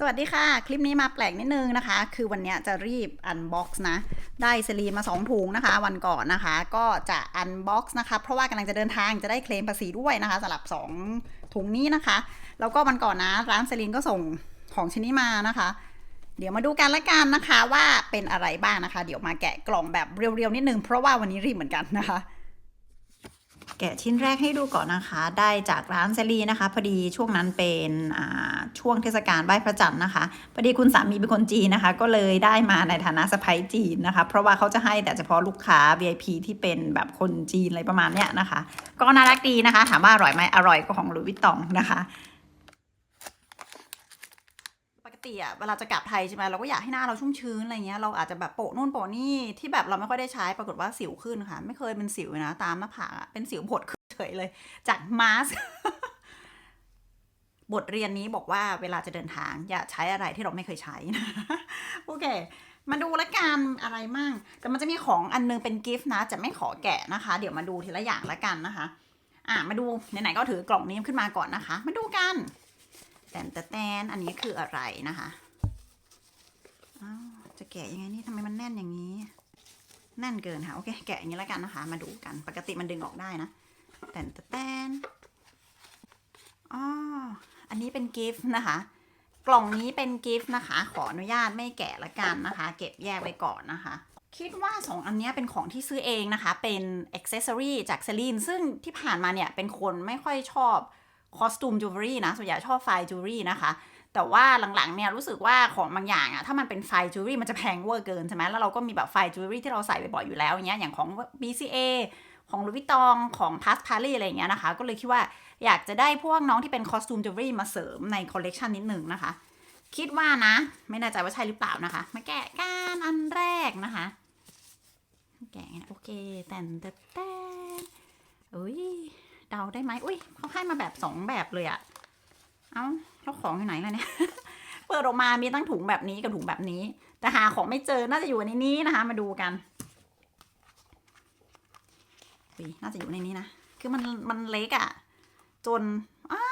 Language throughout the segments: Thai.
สวัสดีค่ะ คลิปนี้มาแปลกนิดนึงนะคะ คือวันนี้จะรีบอันบ็อกซ์นะ ได้สลีมา 2 ถุงนะคะ วันก่อนนะคะ ก็จะอันบ็อกซ์นะคะ เพราะว่ากำลังจะเดินทางจะได้เคลมภาษีด้วยนะคะสำหรับ 2 ถุงนี้นะคะ แล้วก็วันก่อนนะ ร้านสลีนก็ส่งของชิ้นนี้มานะคะ เดี๋ยวมาดูกันละกันนะคะว่าเป็นอะไรบ้างนะคะ เดี๋ยวมาแกะกล่องแบบเรียวๆนิดนึงเพราะว่าวันนี้รีบเหมือนกันนะคะ แกะชิ้นแรกให้ดูก่อนนะคะ ได้จากร้านเซรีนะคะ พอดีช่วงนั้นเป็นช่วงเทศกาลไหว้พระจันทร์นะคะ พอดีคุณสามีเป็นคนจีนนะคะ ก็เลยได้มาในฐานะสะพ้ายจีนนะคะ เพราะว่าเขาจะให้แต่เฉพาะลูกค้า VIP ที่เป็นแบบคนจีนอะไรประมาณเนี้ยนะคะ ก็น่ารักดีนะคะ ถามว่าอร่อยไหมอร่อยก็ของหลุยส์วิตตองนะคะ ติอะเวลาจะกลับไทยใช่ไหมเราก็อยากให้หน้าเราชุ่มชื้นอะไรเงี้ยเราอาจจะแบบโปะนู่นโปะนี่ที่แบบเราไม่ค่อยได้ใช้ปรากฏว่าสิวขึ้นค่ะ ไม่เคยเป็นสิวนะ ตามหน้าผากเป็นสิวผดขึ้นเฉยเลยจากมาสบทเรียนนี้บอกว่าเวลาจะเดินทาง อย่าใช้อะไรที่เราไม่เคยใช้นะโอเค มาดูละกันอะไรมั่งแต่มันจะมีของอันนึงเป็นกิฟต์นะ จะไม่ขอแกะนะคะ เดี๋ยวมาดูทีละอย่างละกันนะคะ อะมาดูไหนๆก็ถือกล่องนี้ขึ้นมาก่อนนะคะ มาดูกัน แตนแต่แตนอันนี้คืออะไรนะคะอ้าวจะแกะยังไงนี่ทำไมมันแน่นอย่างนี้ แน่นเกินค่ะโอเคแกะอย่างนี้แล้วกันนะคะ มาดูกัน ปกติมันดึงออกได้นะแตนแต่แตนอ๋ออันนี้เป็นกิฟต์นะคะ กล่องนี้เป็นกิฟต์นะคะ ขออนุญาตไม่แกะละกันนะคะ เก็บแยกไว้ก่อนนะคะคิดว่าสองอันนี้เป็นของที่ซื้อเองนะคะ เป็นอ็อกเซสซอรีจากเซลีนซึ่งที่ผ่านมาเนี่ย เป็นคนไม่ค่อยชอบ คอสตูมจูเวลรี่นะส่วนใหญ่ชอบไฟจูเวลรี่นะคะ แต่ว่าหลังๆเนี่ยรู้สึกว่าของบางอย่างอะถ้ามันเป็นไฟจูเวลรี่มันจะแพงเวอร์เกินใช่ไหมแล้วเราก็มีแบบไฟจูเวลรี่ที่เราใส่บ่อยๆอยู่แล้วอย่างเงี้ยอย่างของ BCA ของลุยวิตองของพาสพารีอะไรอย่างเงี้ยนะคะ ก็เลยคิดว่าอยากจะได้พวกน้องที่เป็นคอสตูมจูเวลรี่มาเสริมในคอลเลกชันนิดหนึ่งนะคะ คิดว่านะ ไม่แน่ใจว่าใช่หรือเปล่านะคะ มาแกะกันอันแรกนะคะ แกะโอเคแต่นแต่แต่อุ้ย เดาได้ไหมอุ้ยเขาให้มาแบบสองแบบเลยอะเอ้าเจ้าของอยู่ไหนล่ะเนี่ย เปิดออกมามีตั้งถุงแบบนี้กับถุงแบบนี้ แต่หาของไม่เจอน่าจะอยู่ในนี้นะคะ มาดูกันอุ้ยน่าจะอยู่ในนี้นะ คือมันมันเล็กอะจนอ้า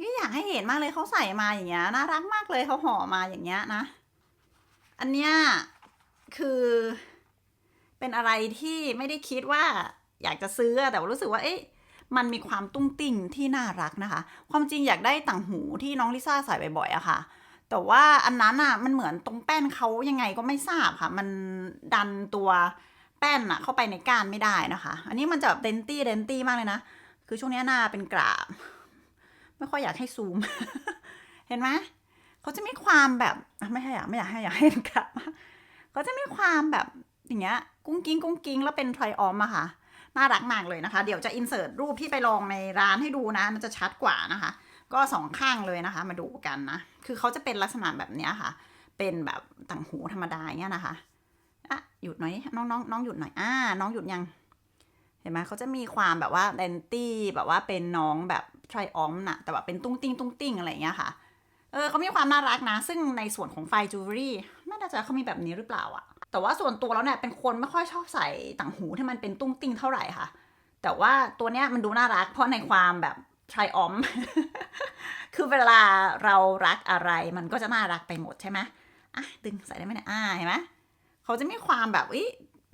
นี่อยากให้เห็นมากเลยเขาใส่มาอย่างเงี้ยน่ารักมากเลยเขาห่อมาอย่างเงี้ยนะ อันเนี้ยคือเป็นอะไรที่ไม่ได้คิดว่า อยากจะซื้อแต่ว่ารู้สึกว่าเอ๊ะมันมีความตุ้งติ้งที่น่ารักนะคะ ความจริงอยากได้ต่างหูที่น้องลิซ่าใส่บ่อยๆอะค่ะ แต่ว่าอันนั้นอะมันเหมือนตรงแป้นเขายังไงก็ไม่ทราบค่ะ มันดันตัวแป้นอะเข้าไปในก้านไม่ได้นะคะ อันนี้มันจะแบบเดนตี้เดนตี้มากเลยนะ คือช่วงนี้หน้าเป็นกราบ ไม่ค่อยอยากให้ซูม เห็นไหมเขาจะมีความแบบไม่ให้อยากไม่อยากให้อยากให้เห็นกราบเขาจะมีความแบบอย่างเงี้ย กุ้งกิ้งกุ้งกิ้งแล้วเป็นไทรออมอะค่ะ น่ารักมากเลยนะคะ เดี๋ยวจะอินเสิร์ตรูปที่ไปลองในร้านให้ดูนะ มันจะชัดกว่านะคะ ก็สองข้างเลยนะคะ มาดูกันนะ คือเขาจะเป็นลักษณะแบบนี้ค่ะ เป็นแบบต่างหูธรรมดาอย่างเงี้ยนะคะอะหยุดหน่อยน้องน้องน้องหยุดหน่อยอ่าน้องหยุดยัง เห็นไหมเขาจะมีความแบบว่าเดนตี้แบบว่าเป็นน้องแบบทรออมนะแต่ว่าเป็นตุ้งติ้งตุ้งติ้งอะไรอย่างเงี้ยค่ะเออเขามีความน่ารักนะ ซึ่งในส่วนของไฟจูเวลรี่ไม่แน่ใจเขามีแบบนี้หรือเปล่าอะ แต่ว่าส่วนตัวแล้วเนี่ยเป็นคนไม่ค่อยชอบใส่ต่างหูที่มันเป็นตุ้งติ้งเท่าไหร่ค่ะ แต่ว่าตัวเนี้ยมันดูน่ารักเพราะในความแบบไทรออมคือเวลาเรารักอะไรมันก็จะน่ารักไปหมดใช่ไหมอะดึงใส่ได้ไหมเนี่ยอ่าเห็นไหมเขาจะมีความแบบอิ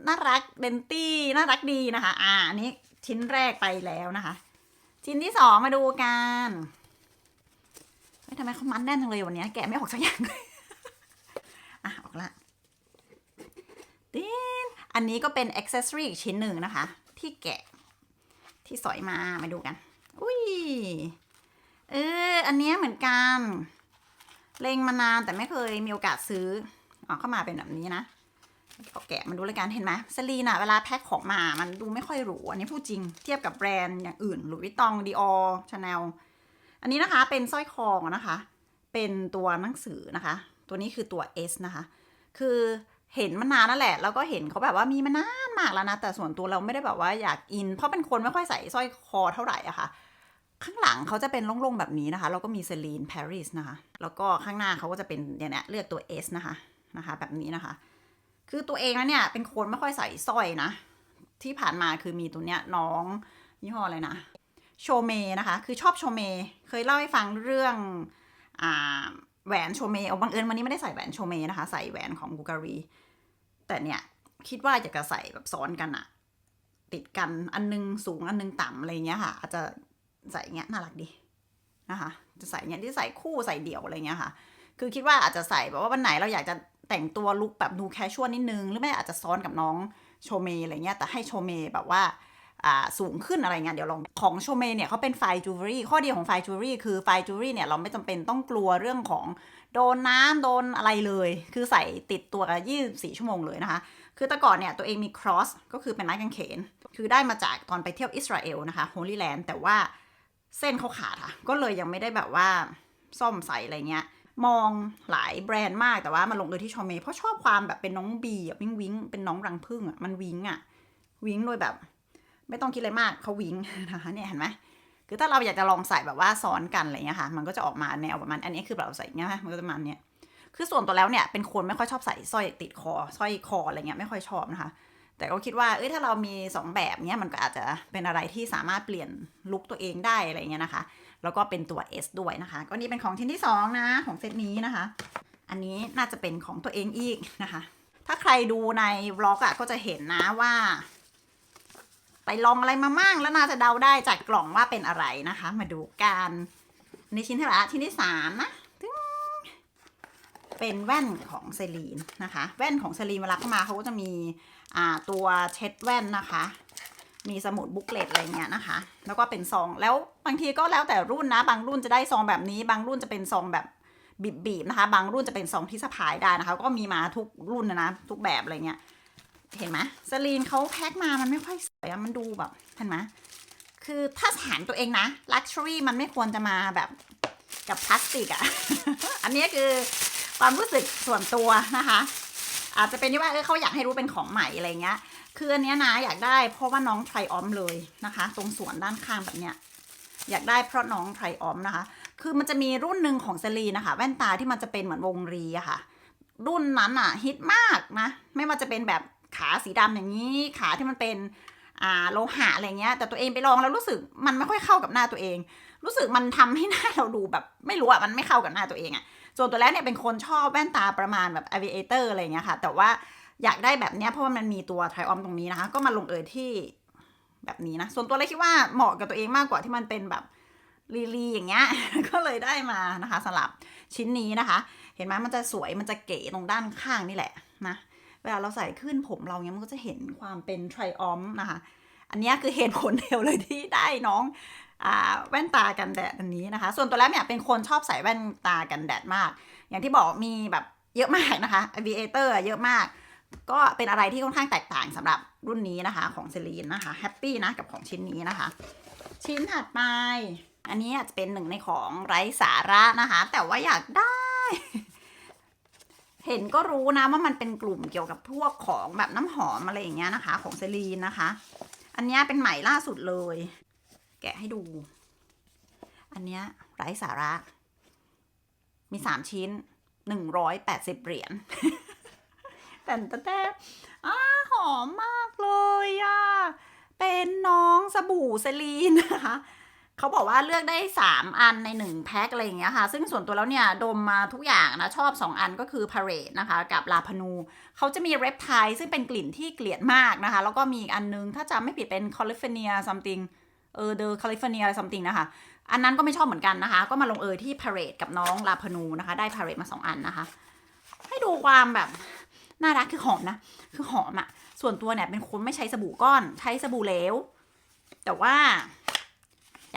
น่ารักเดนตี้น่ารักดีนะคะ อ่าอันนี้ชิ้นแรกไปแล้วนะคะ ชิ้นที่สองมาดูกันเฮ้ยทำไมเขามัดแน่นจังเลยวันนี้แกะไม่ออกสักอย่างเลยอะออกละ ดินอันนี้ก็เป็นอ c เซสซอรีอีกชิ้นหนึ่งนะคะ ที่แกะที่สอยมามาดูกัน อุ้ย เออ อันนี้เหมือนกัน เลงมานานแต่ไม่เคยมีโอกาสซื้ออ๋อเข้ามาเป็นแบบนี้นะเอาแกะมาดูเลยกันเห็นไหมสลีน่ะเวลาแพ็คของมา มันดูไม่ค่อยหรู อันนี้พูดจริง เทียบกับแบรนด์อย่างอื่นหลุยส์ตองดีออชาแนล อันนี้นะคะเป็นสร้อยคอนะคะ เป็นตัวหนังสือนะคะ ตัวนี้คือตัว S นะคะ คือ เห็นมานานนั่นแหละ แล้วก็เห็นเขาแบบว่ามีมานานมากแล้วนะ แต่ส่วนตัวเราไม่ได้แบบว่าอยากอิน เพราะเป็นคนไม่ค่อยใส่สร้อยคอเท่าไหร่อะค่ะ ข้างหลังเขาจะเป็นโล่งๆแบบนี้นะคะ แล้วก็มีเซลีนปารีสนะคะ แล้วก็ข้างหน้าเขาก็จะเป็นเนี่ยเลือกตัว S นะคะ นะคะ แบบนี้นะคะ คือตัวเองนะเนี่ยเป็นคนไม่ค่อยใส่สร้อยนะ ที่ผ่านมาคือมีตัวเนี้ยน้องยี่ห้ออะไรนะ โชเมนะคะ คือชอบโชเม เคยเล่าให้ฟังเรื่องอ่าแหวนโชเมเอาบังเอิญวันนี้ไม่ได้ใส่แหวนโชเมนะคะ ใส่แหวนของบูการี แต่เนี่ยคิดว่าอยากจะใส่แบบซ้อนกันอะติดกันอันนึงสูงอันนึงต่ำอะไรเงี้ยค่ะ อาจจะใส่เงี้ยน่ารักดีนะคะ จะใส่เงี้ยที่ใส่คู่ใส่เดี่ยวอะไรเงี้ยค่ะ คือคิดว่าอาจจะใส่แบบว่าวันไหนเราอยากจะแต่งตัวลุคแบบดูแคชชวลนิดนึง หรือไม่อาจจะซ้อนกับน้องโชเมอะไรเงี้ยแต่ให้โชเมแบบว่าอ่าสูงขึ้นอะไรเงี้ยเดี๋ยวลองของโชเมเนี่ยเขาเป็นไฟจูเวลรี่ข้อดีของไฟจูเวลรี่คือไฟจูเวลรี่เนี่ยเราไม่จำเป็นต้องกลัวเรื่องของ โดนน้ำโดนอะไรเลย คือใส่ติดตัวกัน24 ชั่วโมงเลยนะคะ คือแต่ก่อนเนี่ยตัวเองมี cross ก็คือเป็นไม้กางเขน คือได้มาจากตอนไปเที่ยวอิสราเอลนะคะ Holy Land แต่ว่าเส้นเขาขาดค่ะ ก็เลยยังไม่ได้แบบว่าซ่อมใส่อะไรเงี้ย มองหลายแบรนด์มากแต่ว่ามาลงเอยที่ชอเมเพราะชอบความแบบเป็นน้องบีอะวิงวิงเป็นน้องรังผึ้งอะมันวิงอะวิงโดยแบบ ไม่ต้องคิดอะไรมากเขาวิงนะคะเนี่ยเห็นไหม คือถ้าเราอยากจะลองใส่แบบว่าซ้อนกันอะไรเงี้ยค่ะมันก็จะออกมาแนวประมาณอันนี้คือแบบเราใส่เงี้ยมันก็จะประมาณเนี้ยคือส่วนตัวแล้วเนี่ยเป็นคนไม่ค่อยชอบใส่สร้อยติดคอสร้อยคออะไรเงี้ยไม่ค่อยชอบนะคะ แต่ก็คิดว่าเอ้ยถ้าเรามีสองแบบเนี้ยมันก็อาจจะเป็นอะไรที่สามารถเปลี่ยนลุคตัวเองได้อะไรเงี้ยนะคะ แล้วก็เป็นตัว S ด้วยนะคะ ก็นี่เป็นของชิ้นที่ 2 นะของเซตนี้นะคะ อันนี้น่าจะเป็นของตัวเองอีกนะคะ ถ้าใครดูในบล็อกอะก็จะเห็นนะว่า ไปลองอะไรมามั่งแล้วน่าจะเดาได้จากกล่องว่าเป็นอะไรนะคะ มาดูกันอันชิ้นที่ละชิ้นที่สามนะเป็นแว่นของเซรีนนะคะ แว่นของเซรีนเวลาเข้ามาเขาก็จะมีอ่าตัวเช็ดแว่นนะคะ มีสมุดบุ๊กเลตอะไรเงี้ยนะคะ แล้วก็เป็นซองแล้วบางทีก็แล้วแต่รุ่นนะ บางรุ่นจะได้ซองแบบนี้ บางรุ่นจะเป็นซองแบบบีบๆนะคะ บางรุ่นจะเป็นซองที่สะพายได้นะคะ ก็มีมาทุกรุ่นนะนะทุกแบบอะไรเงี้ย เห็นไหมสลีนเขาแพ็คมามันไม่ค่อยสวยอะมันดูแบบเห็นไหมคือถ้าถามตัวเองนะลักชัวรี่มันไม่ควรจะมาแบบกับพลาสติกอะอันนี้คือความรู้สึกส่วนตัวนะคะ อาจจะเป็นที่ว่าเออเขาอยากให้รู้เป็นของใหม่อะไรเงี้ย คืออันเนี้ยนะอยากได้เพราะว่าน้องไทรออมเลยนะคะ ตรงส่วนด้านข้างแบบเนี้ยอยากได้เพราะน้องไทรออมนะคะ คือมันจะมีรุ่นหนึ่งของเซรีนะคะ แว่นตาที่มันจะเป็นเหมือนวงรีอะค่ะ รุ่นนั้นอะฮิตมากนะ ไม่ว่าจะเป็นแบบ ขาสีดำอย่างนี้ ขาที่มันเป็นอ่าโลหะอะไรเงี้ย แต่ตัวเองไปลองแล้วรู้สึกมันไม่ค่อยเข้ากับหน้าตัวเอง รู้สึกมันทำให้หน้าเราดูแบบ ไม่รู้อะมันไม่เข้ากับหน้าตัวเองอะส่วนตัวแล้วเนี่ยเป็นคนชอบแว่นตาประมาณแบบ aviator อะไรเงี้ยค่ะ แต่ว่าอยากได้แบบเนี้ยเพราะว่ามันมีตัวไทออมตรงนี้นะคะ ก็มาลงเอยที่แบบนี้นะ ส่วนตัวเลยคิดว่าเหมาะกับตัวเองมากกว่าที่มันเป็นแบบลีลีอย่างเงี้ย ก็เลยได้มานะคะสำหรับชิ้นนี้นะคะ เห็นไหมมันจะสวยมันจะเก๋ตรงด้านข้างนี่แหละนะ เวลาเราใส่ขึ้นผมเราเนี้ยมันก็จะเห็นความเป็นไทรออมนะคะ อันนี้คือเหตุผลเดียวเลยที่ได้น้องอแว่นตากันแดดอันนี้นะคะ ส่วนตัวแล้วเนี่ยเป็นคนชอบใส่แว่นตากันแดดมาก อย่างที่บอกมีแบบเยอะมากนะคะ aviator เยอะมาก ก็เป็นอะไรที่ค่อนข้างแตกต่างสำหรับรุ่นนี้นะคะของเซรีนนะคะแฮปปี้นะกับของชิ้นนี้นะคะ ชิ้นถัดไป อันนี้อาจจะเป็นหนึ่งในของไร้สาระนะคะ แต่ว่าอยากได้ เห็นก็รู้นะว่ามันเป็นกลุ่มเกี่ยวกับพวกของแบบน้ำหอมอะไรอย่างเงี้ยนะคะ ของเซรีนนะคะ อันนี้เป็นใหม่ล่าสุดเลย แกะให้ดู อันนี้ไร้สาระ มีสามชิ้นหนึ่งร้อยแปดสิบเหรียญแต่แต่แต่อ้าหอมมากเลยอะเป็นน้องสบู่เซรีนนะคะ เขาบอกว่าเลือกได้ 3 อันใน 1 แพ็คอะไรอย่างเงี้ยค่ะ ซึ่งส่วนตัวแล้วเนี่ย ดมมาทุกอย่างนะ ชอบ 2 อันก็คือพาเรดนะคะ กับลาพานู เขาจะมีเรปไทซึ่งเป็นกลิ่นที่เกลียดมากนะคะ แล้วก็มีอีกอันนึง ถ้าจำไม่ผิดเป็นคลิฟอร์เนีย something เออเดอ a ลิฟอร์เนีย something นะคะ อันนั้นก็ไม่ชอบเหมือนกันนะคะ ก็มาลงเอยที่พาเรดกับน้องลาพานูนะคะ ได้พาเรดมา 2 อันนะคะ ให้ดูความแบบน่ารักคือหอมนะ คือหอมอะส่วนตัวเนี่ยเป็นคนไม่ใช้สบู่ก้อน ใช้สบู่เหลว แต่ว่า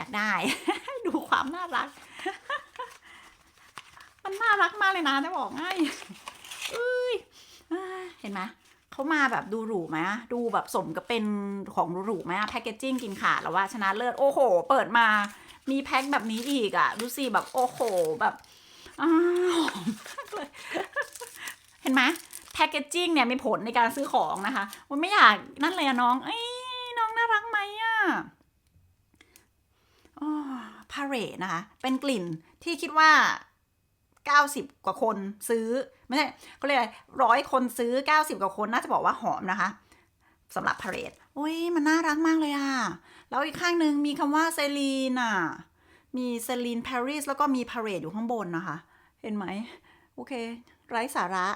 อยากได้ ดูความน่ารัก มันน่ารักมากเลยนะจะบอกให้เอ้ยเห็นไหมเขามาแบบดูหรูไหมดูแบบสมกับเป็นของหรูไหมแพคเกจจิ้งกินขาดแล้วว่าชนะเลิศโอ้โห เปิดมา มีแพ็คแบบนี้อีกอะดูสิแบบโอ้โหแบบอ้าวหอมเลยเห็นไหมแพคเกจจิ้งเนี่ยมีผลในการซื้อของนะคะมันไม่อยากนั่นเลยอะน้อง เอ้ยน้องน่ารักไหมอะ พาเรดนะคะ เป็นกลิ่นที่คิดว่า 90 กว่าคนซื้อ ไม่ใช่เขาเรียกอะไรร้อยคนซื้อ 90 กว่าคนน่าจะบอกว่าหอมนะคะสำหรับพาเรดโอ้ยมันน่ารักมากเลยอะแล้วอีกข้างหนึ่งมีคำว่าเซรีนอะมีเซลีนปารีสแล้วก็มีพาเรดอยู่ข้างบนนะคะ เห็นไหม โอเค ไร้สาระ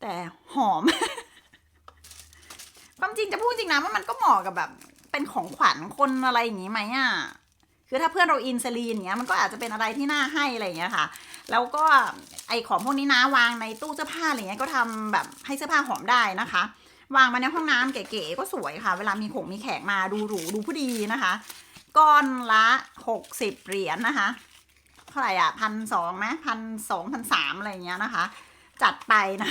แต่หอม ความจริงจะพูดจริงนะว่ามันก็เหมาะกับแบบ เป็นของขวัญคนอะไรอย่างงี้ไหมอะ คือถ้าเพื่อนเราอินซลีนอย่างเงี้ยมันก็อาจจะเป็นอะไรที่น่าให้อะไรอย่างเงี้ยค่ะ แล้วก็ไอของพวกนี้นะวางในตู้เสื้อผ้าอะไรเงี้ยก็ทำแบบให้เสื้อผ้าหอมได้นะคะ วางมาในห้องน้ำเก๋ๆก็สวยค่ะ เวลามีขงมีแขกมาดูหรูดูผู้ดีนะคะก้อนละหกสิบเหรียญนะคะเท่าไหร่อะพันสองไหมพันสองพันสามอะไรเงี้ยนะคะ จัดไปนะ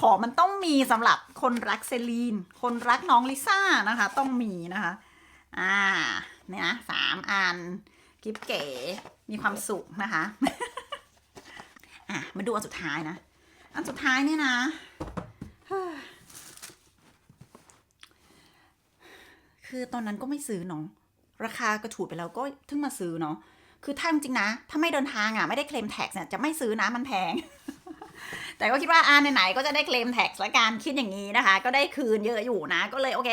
ของมันต้องมีสำหรับคนรักเซลีน คนรักน้องลิซ่านะคะ ต้องมีนะคะ อ่าเนี่ยนะสามอันกิฟเก๋มีความสุขนะคะ อะมาดูอันสุดท้ายนะ อันสุดท้ายเนี่ยนะ คือตอนนั้นก็ไม่ซื้อเนาะราคากระถูดไปแล้วก็ถึงมาซื้อเนาะคือถ้าจริงนะ ถ้าไม่เดินทางอะไม่ได้เคลมแท็กเนี่ยจะไม่ซื้อนะมันแพง แต่ก็คิดว่าอ่าไหนๆก็จะได้เคลมแท็กละกันคิดอย่างนี้นะคะ ก็ได้คืนเยอะอยู่นะ ก็เลยโอเค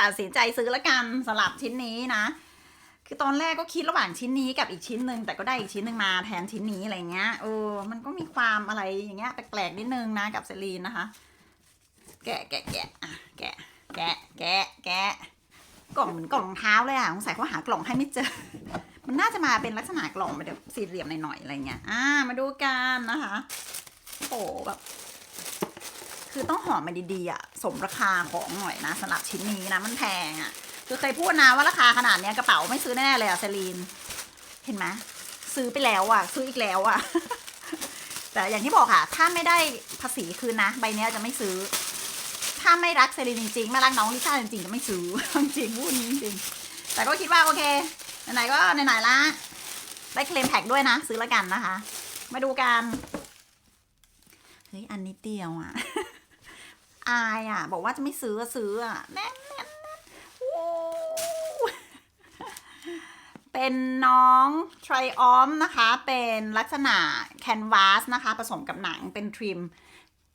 ตัดสินใจซื้อละกันสลับชิ้นนี้นะ คือตอนแรกก็คิดระหว่างชิ้นนี้กับอีกชิ้นหนึ่งแต่ก็ได้อีกชิ้นหนึ่งมาแทนชิ้นนี้อะไรเงี้ยเออมันก็มีความอะไรอย่างเงี้ยแปลกๆนิดนึงนะกับเซรีนนะคะ แกะแกะแกะอะแกะแกะแกะแกะกล่องเหมือนกล่องรองเท้าเลยอะสงสัยเขาหากล่องให้ไม่เจอ มันน่าจะมาเป็นลักษณะกล่องแบบสี่เหลี่ยมหน่อยๆอะไรเงี้ยอ่ามาดูกันนะคะโอ้โหแบบ คือต้องหอมมาดีๆอะสมราคาของหน่อยนะสำหรับชิ้นนี้นะมันแพงอะ คือเคยพูดนะว่าราคาขนาดเนี้ยกระเป๋าไม่ซื้อแน่เลยอะเซรีน เห็นไหมซื้อไปแล้วอะ ซื้ออีกแล้วอะ แต่อย่างที่บอกค่ะ ถ้าไม่ได้ภาษีคืนนะ ใบเนี้ยจะไม่ซื้อ ถ้าไม่รักเซรีนจริงๆไม่รักน้องลิซ่าจริงๆจะไม่ซื้อจริงๆพูดจริงๆแต่ก็คิดว่าโอเคไหนๆก็ไหนๆละได้เคลมแท็กด้วยนะ ซื้อและกันนะคะ มาดูกันเฮ้ยอันนี้เดียวอะ อายอะ บอกว่าจะไม่ซื้อซื้ออะแน่แน่โอ้เป็นน้องทริออมนะคะ เป็นลักษณะแคนวาสนะคะ ผสมกับหนังเป็นทริม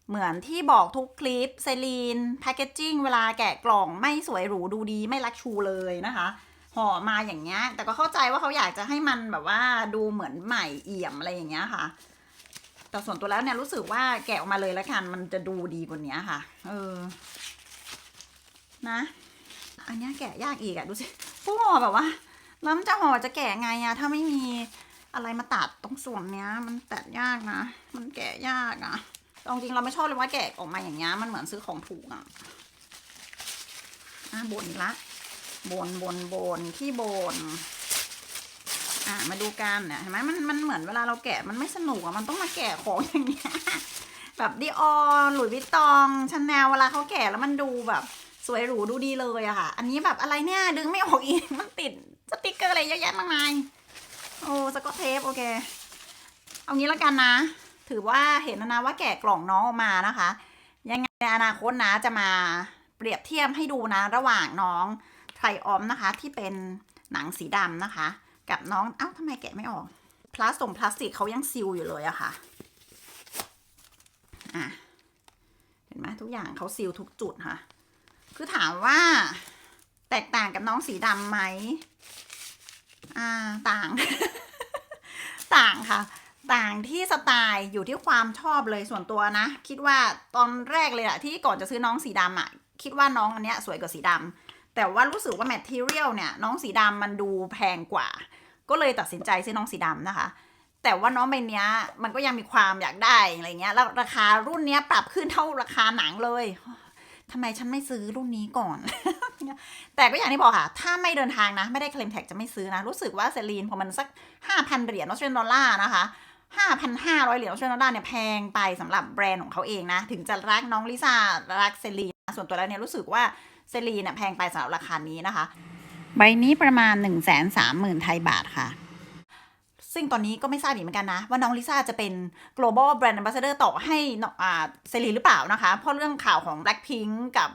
เหมือนที่บอกทุกคลิปเซลีนแพคเกจจิ้งเวลาแกะกล่องไม่สวยหรูดูดีไม่รักชูเลยนะคะห่อมาอย่างเงี้ย แต่ก็เข้าใจว่าเขาอยากจะให้มันแบบว่าดูเหมือนใหม่เอี่ยมอะไรอย่างเงี้ยค่ะ แต่ส่วนตัวแล้วเนี่ยรู้สึกว่าแกะออกมาเลยแล้วกันมันจะดูดีกว่านี้ค่ะ เออ นะ อันนี้แกะยากอีกอะดูสิพวกห่อแบบว่าแล้วมันจะห่อจะแกะไงอะถ้าไม่มีอะไรมาตัดตรงส่วนเนี้ย มันตัดยากนะ มันแกะยากอะเอาจริงเราไม่ชอบเลยว่าแกะออกมาอย่างเงี้ยมันเหมือนซื้อของถูกอะอะบนละบนบนบนที่บน อะมาดูกันเนี่ยเห็นไหมมันมันเหมือนเวลาเราแกะมันไม่สนุกอะมันต้องมาแกะของอย่างเงี้ยแบบดิออหลุยวิตตองชาแนลเวลาเขาแกะแล้วมันดูแบบ สวยหรูดูดีเลยอะค่ะ อันนี้แบบอะไรเนี่ยดึงไม่ออกอีกมันติดสติกเกอร์อะไรเยอะแยะมากมายโอ้สกอตเทปโอเค เอางี้แล้วกันนะ ถือว่าเห็นแล้วนะว่าแกะกล่องน้องออกมานะคะ ยังไงในอนาคตนะจะมาเปรียบเทียบให้ดูนะ ระหว่างน้องไทรออมนะคะ ที่เป็นหนังสีดำนะคะ กับน้องเอ้าทำไมแกะไม่ออก พลาสติกพลาสติกเขายังซีลอยู่เลยอะค่ะอะเห็นไหมทุกอย่างเขาซีลทุกจุดค่ะ คือถามว่า แตกต่างกับน้องสีดำไหมอ่าต่าง ต่างค่ะ ต่างที่สไตล์อยู่ที่ความชอบเลยส่วนตัวนะ คิดว่าตอนแรกเลยอะที่ก่อนจะซื้อน้องสีดำอะคิดว่าน้องอันเนี้ยสวยกว่าสีดำแต่ว่ารู้สึกว่าแมทเทียลเนี่ย น้องสีดำมันดูแพงกว่า ก็เลยตัดสินใจซื้อน้องสีดำนะคะ แต่ว่าน้องใบเนี้ยมันก็ยังมีความอยากได้อะไรเงี้ยแล้วราคารุ่นเนี้ยปรับขึ้นเท่าราคาหนังเลยทำไมฉันไม่ซื้อรุ่นนี้ก่อน แต่ก็อย่างที่บอกค่ะ ถ้าไม่เดินทางนะ ไม่ได้เคลมแท็กจะไม่ซื้อนะ รู้สึกว่าเซรีนพอมันสักห้าพันเหรียญออสเตรเลียดอลลาร์นะคะห้าพันห้าร้อยเหรียญออสเตรเลียดอลลาร์เนี่ยแพงไปสำหรับแบรนด์ของเขาเองนะ ถึงจะรักน้องลิซ่ารักเซรีน ส่วนตัวแล้วเนี่ยรู้สึกว่าเซรีนเนี่ยแพงไปสำหรับราคานี้นะคะ ใบนี้ประมาณ1นึ่งแสนสามหมื่นไทยบาทค่ะ ซึ่งตอนนี้ก็ไม่ทราบอีกเหมือนกันนะ ว่าน้องลิซ่าจะเป็น global brand ambassador ต่อให้อ่าเซรีหรือเปล่านะคะ เพราะเรื่องข่าวของ Blackpink กับ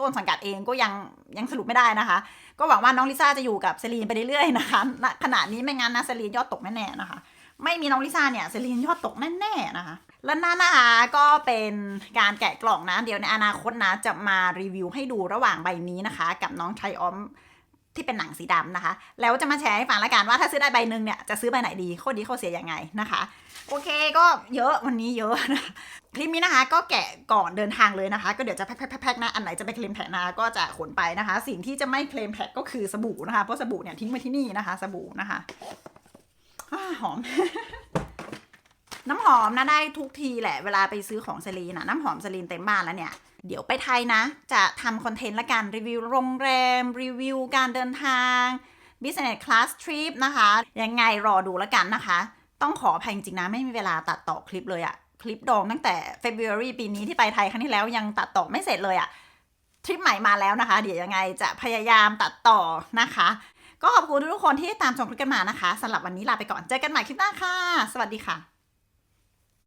ต้นสังกัดเองก็ยังยังสรุปไม่ได้นะคะ ก็หวังว่าน้องลิซ่าจะอยู่กับเซรีนไปเรื่อยๆนะคะขณะนี้ไม่งั้นนะเซรีนยอดตกแน่ๆนะคะ ไม่มีน้องลิซ่าเนี่ยเซรีนยอดตกแน่ๆนะคะและนั่นนะคะก็เป็นการแกะกล่องนะ เดี๋ยวในอนาคตนะจะมารีวิวให้ดูระหว่างใบนี้นะคะ กับน้องไทออม ที่เป็นหนังสีดำนะคะ แล้วจะมาแชร์ให้ฟังละกันว่าถ้าซื้อได้ใบหนึ่งเนี่ยจะซื้อใบไหนดีโคตรดีโคตรเสียยังไงนะคะ โอเคก็เยอะวันนี้เยอะนะคลิปนี้นะคะก็แกะก่อนเดินทางเลยนะคะ ก็เดี๋ยวจะแพ็คแพ็คๆๆนะอันไหนจะไปเคลมแพ็คนะก็จะขนไปนะคะ สิ่งที่จะไม่เคลมแพ็คก็คือสบู่นะคะเพราะสบู่เนี่ยทิ้งไว้ที่นี่นะคะ สบู่นะคะอาหอม น้ำหอมนะได้ทุกทีแหละเวลาไปซื้อของเซรีนอะน้ำหอมเซรีนเต็มบ้านแล้วเนี่ย เดี๋ยวไปไทยนะ จะทำคอนเทนต์ละกันรีวิวโรงแรม รีวิวการเดินทาง business class trip นะคะ ยังไงรอดูละกันนะคะ ต้องขออภัยจริงๆนะ ไม่มีเวลาตัดต่อคลิปเลยอะคลิปดองตั้งแต่ February ปีนี้ที่ไปไทยครั้งที่แล้วยังตัดต่อไม่เสร็จเลยอะทริปใหม่มาแล้วนะคะ เดี๋ยวยังไงจะพยายามตัดต่อนะคะ ก็ขอบคุณทุกคนที่ตามชมคลิปกันมานะคะสำหรับวันนี้ลาไปก่อนเจอกันใหม่คลิปหน้าค่ะ สวัสดีค่ะ